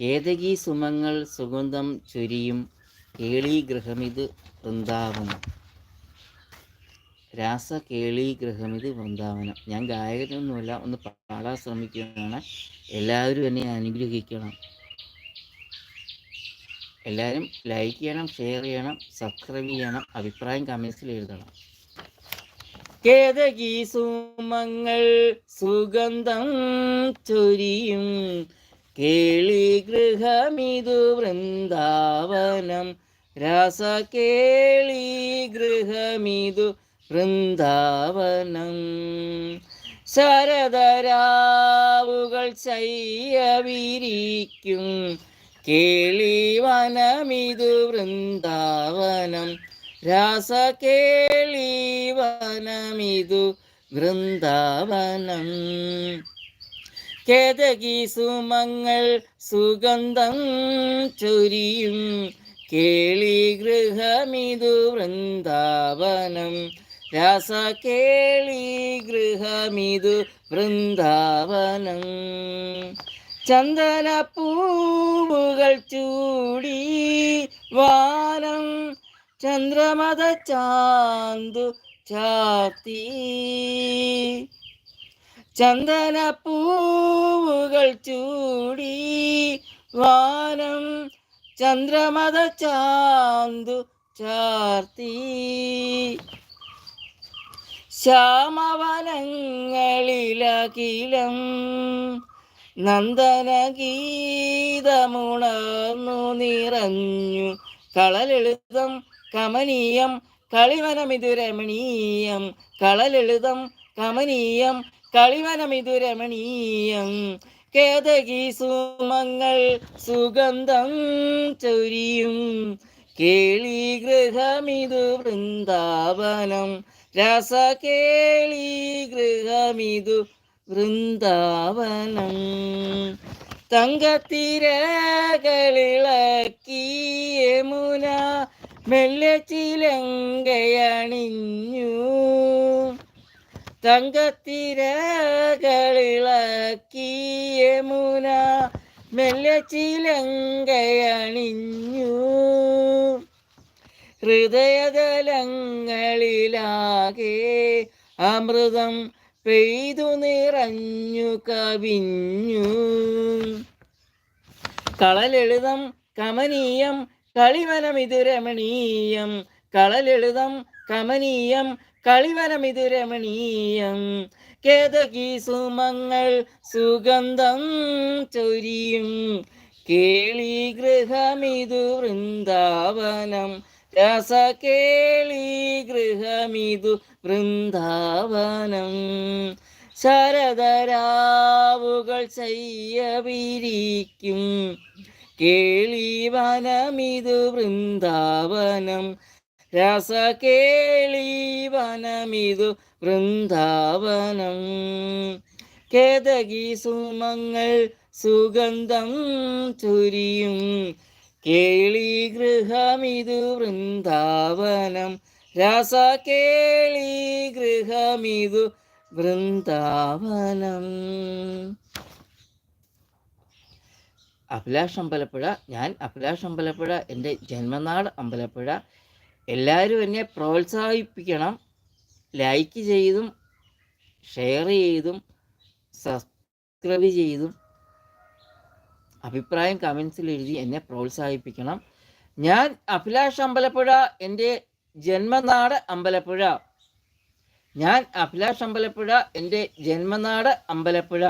കേതകി സുമങ്ങൾ സുഗന്ധം ചൊരിയും കേളീഗ്രഹമിത് വൃന്ദാവനം. രാസ കേളി കേളീഗ്രഹമിത് വൃന്ദാവനം. ഞാൻ ഗായകനൊന്നുമല്ല ഒന്ന് പാടാൻ ശ്രമിക്കുകയാണ്. എല്ലാവരും എന്നെ അനുഗ്രഹിക്കണം. എല്ലാവരും ലൈക്ക് ചെയ്യണം ഷെയർ ചെയ്യണം സബ്സ്ക്രൈബ് ചെയ്യണം അഭിപ്രായം കമൻസിൽ എഴുതണം. കേതകി സുമങ്ങൾ സുഗന്ധം ചൊരിയും കേളിഗൃഹമിതു വൃന്ദാവനം. രാസ കേളിഗൃഹമിതു വൃന്ദാവനം. ശരദരാവുകൾ ശയ്യവിരിക്കും കേളിവനമിതു വൃന്ദാവനം. രാസ കേളിവനമിതു വൃന്ദാവനം. കേതകി സുമങ്ങൾ സുഗന്ധം ചൊരിയും. കേളി ഗൃഹമിതു വൃന്ദാവനം. രാസ കേളി ഗൃഹമിതു വൃന്ദാവനം. ചന്ദനപ്പൂവുകൾ ചൂടി വാനം. ചന്ദ്രമത ചാന്തു ചാത്തി ചന്ദനപ്പൂവുകൾ ചൂടി വാനം ചന്ദ്രമത ചാന്തു ചാർത്തി. ശ്യാമവനങ്ങളിലകിലം നന്ദനഗീതമുണർന്നു നിറഞ്ഞു കളലെഴുതം കമനീയം കളിവനമിതു രമണീയം കളലെഴുതം കമനീയം കളിവനമിതു രമണീയം. കേതകി സുമങ്ങൾ സുഗന്ധം ചൊരിയും. കേളി ഗൃഹമിതു വൃന്ദാവനം. രസ കേളിഗൃഹമിതു വൃന്ദാവനം. തങ്കത്തിരകളിളക്കിയ മുന മെല്ലെ ചിലങ്കയണിഞ്ഞു. തങ്കത്തിരകളിളക്കി മുന മെല്ലെ ചിലങ്കയണിഞ്ഞു. ഹൃദയതലങ്ങളിലാകെ അമൃതം പെയ്തു നിറഞ്ഞു കവിഞ്ഞു. കളലളിതം കമനീയം കളിവനമിതു രമണീയം കളലെഴുതം കമനീയം കളിവരമിത് രമണീയം കേതകി സുമങ്ങൾ സുഗന്ധം ചൊരിയും. കേളി ഗൃഹമിതു വൃന്ദാവനം. രസ കേളിഗൃഹമിതു വൃന്ദാവനം. ശരദരാവുകൾ ചെയ്യവിരിക്കും കേളി വനമിതു വൃന്ദാവനം. രസ കേളീവനമിതു വൃന്ദാവനം. കേതകി സുമങ്ങൾ സുഗന്ധം ചുരിയും. കേളി ഗൃഹമിതു വൃന്ദാവനം. രസ കേളിഗൃഹമിതു വൃന്ദാവനം. അഭിലാഷ് അമ്പലപ്പുഴ ഞാൻ അഭിലാഷ് അമ്പലപ്പുഴ എന്റെ ജന്മനാട് അമ്പലപ്പുഴ. എല്ലാവരും എന്നെ പ്രോത്സാഹിപ്പിക്കണം. ലൈക്ക് ചെയ്തും ഷെയർ ചെയ്തും സബ്സ്ക്രൈബ് ചെയ്തും അഭിപ്രായം കമൻസിൽ എഴുതി എന്നെ പ്രോത്സാഹിപ്പിക്കണം. ഞാൻ അഭിലാഷ് അമ്പലപ്പുഴ എന്റെ ജന്മനാട് അമ്പലപ്പുഴ. ഞാൻ അഭിലാഷ് അമ്പലപ്പുഴ എന്റെ ജന്മനാട് അമ്പലപ്പുഴ.